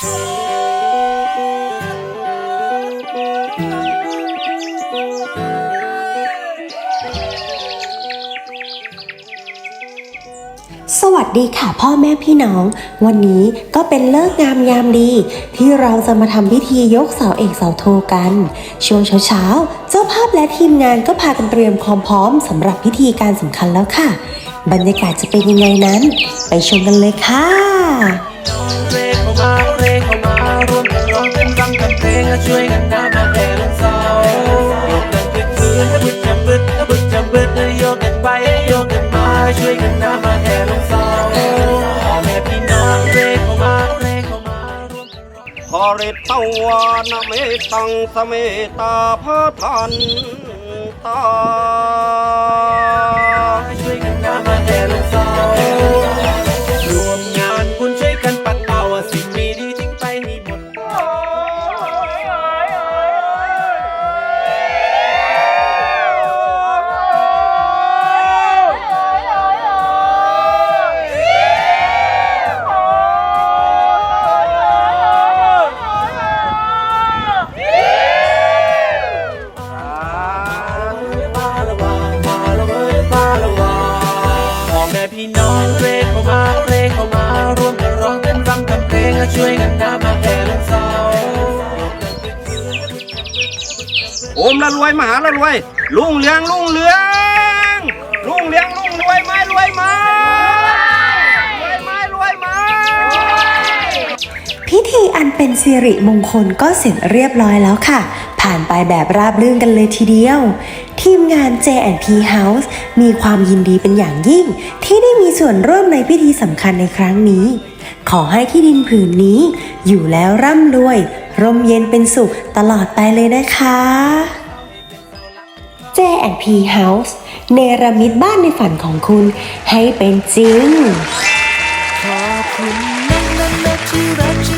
สวัสดีค่ะพ่อแม่พี่น้อง วันนี้ก็เป็นเลิกงามยามดี ที่เราจะมาทำพิธียกเสาเอกเสาโทกัน ช่วงเช้าๆ เจ้าภาพและทีมงานก็พากันเตรียมความพร้อมสำหรับพิธีการสำคัญแล้วค่ะ บรรยากาศจะเป็นยังไงนั้น ไปชมกันเลยค่ะ ช่วยกันนำมาแห่ลงเสาโยกกันคึกคืนถ้าบึดจำบึดบึดจำบึดโยกกันไปโยกกันมาช่วยกันนำมาแห่ลงเสาพ่อแม่พี่น้องเรเข้ามาเรเข้ามารวมกันร้องพอริตวานะเมตังสเมตาพระทันตา พี่น้องเรเข้ามาเรเข้ามาร่วมกันร้องกันรำทำเพลงและช่วยกันน้ำมาแห่ลงเสาโอมละรวยมหาละรวย ลุงเลียงลุงเลืองลุงเลียงลุงรวยไหมรวยไหมรวยไหมรวยไหมพิธีอันเป็นสิริมงคลก็เสร็จเรียบร้อยแล้วค่ะ ผ่านไปแบบราบรื่นกันเลยทีเดียว ทีมงาน J&P House มีความยินดีเป็นอย่างยิ่ง ที่ได้มีส่วนร่วมในพิธีสำคัญในครั้งนี้ ขอให้ที่ดินผืนนี้ อยู่แล้วร่ำรวย ร่มเย็นเป็นสุขตลอดไปเลยนะคะ J&P House เนรมิตบ้านในฝันของคุณให้เป็นจริงขอบคุณนะนะนะที่รักฉัน